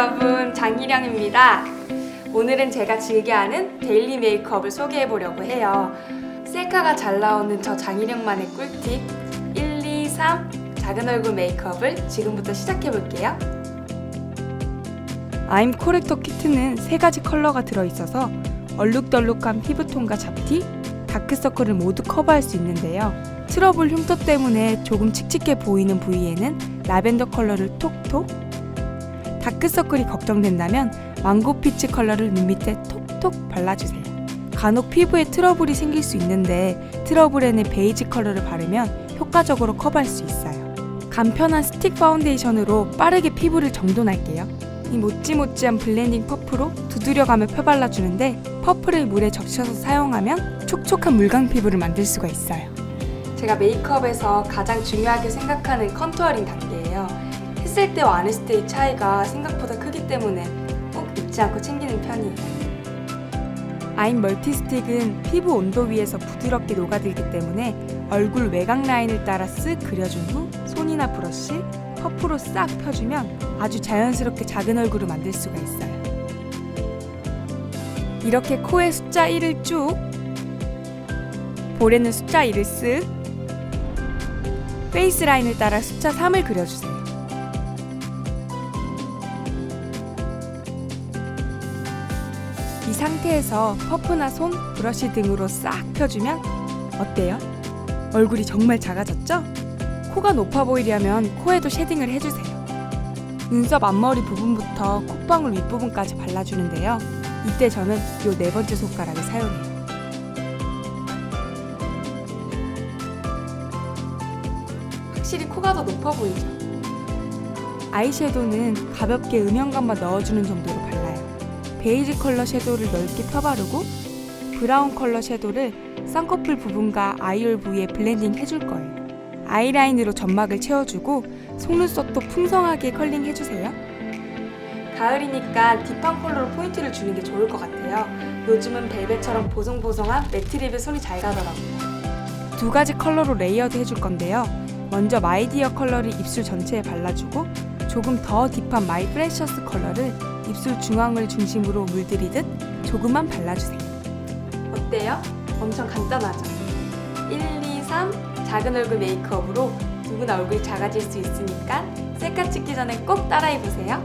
반갑습니다. 오늘은 제가 즐겨하는 데일리 메이크업을 소개해 보려고 해요. 셀카가 잘 나오는 저 장희령만의 꿀팁 1, 2, 3 작은 얼굴 메이크업을 지금부터 시작해 볼게요. 아임 코렉터 키트는 세 가지 컬러가 들어있어서 얼룩덜룩한 피부톤과 잡티, 다크서클을 모두 커버할 수 있는데요. 트러블 흉터 때문에 조금 칙칙해 보이는 부위에는 라벤더 컬러를 톡톡 다크서클이 걱정된다면 망고 피치 컬러를 눈 밑에 톡톡 발라주세요. 간혹 피부에 트러블이 생길 수 있는데 트러블에는 베이지 컬러를 바르면 효과적으로 커버할 수 있어요. 간편한 스틱 파운데이션으로 빠르게 피부를 정돈할게요. 이 모찌모찌한 블렌딩 퍼프로 두드려가며 펴발라주는데 퍼프를 물에 적셔서 사용하면 촉촉한 물광 피부를 만들 수가 있어요. 제가 메이크업에서 가장 중요하게 생각하는 컨투어링 단계예요. 했을 때와 안 했을 때의 차이가 생각보다 크기 때문에 꼭 잊지 않고 챙기는 편이에요. 아임 멀티스틱은 피부 온도 위에서 부드럽게 녹아들기 때문에 얼굴 외곽 라인을 따라 쓱 그려준 후 손이나 브러쉬, 퍼프로 싹 펴주면 아주 자연스럽게 작은 얼굴을 만들 수가 있어요. 이렇게 코에 숫자 1을 쭉, 볼에는 숫자 1을 쓱, 페이스 라인을 따라 숫자 3을 그려주세요. 이 상태에서 퍼프나 손, 브러쉬 등으로 싹 펴주면 어때요? 얼굴이 정말 작아졌죠? 코가 높아 보이려면 코에도 쉐딩을 해주세요. 눈썹 앞머리 부분부터 콧방울 윗부분까지 발라주는데요. 이때 저는 요 네 번째 손가락을 사용해요. 확실히 코가 더 높아 보이죠? 아이섀도는 가볍게 음영감만 넣어주는 정도로 발라요. 베이지 컬러 섀도우를 넓게 펴바르고 브라운 컬러 섀도우를 쌍꺼풀 부분과 아이홀 부위에 블렌딩 해줄 거예요. 아이라인으로 점막을 채워주고 속눈썹도 풍성하게 컬링 해주세요. 가을이니까 딥한 컬러로 포인트를 주는 게 좋을 것 같아요. 요즘은 벨벳처럼 보송보송한 매트립에 손이 잘 가더라고요. 두 가지 컬러로 레이어드 해줄 건데요. 먼저 마이디어 컬러를 입술 전체에 발라주고 조금 더 딥한 마이 프레셔스 컬러를 입술 중앙을 중심으로 물들이듯 조금만 발라주세요. 어때요? 엄청 간단하죠? 1, 2, 3 작은 얼굴 메이크업으로 누구나 얼굴이 작아질 수 있으니까 셀카 찍기 전에 꼭 따라해보세요.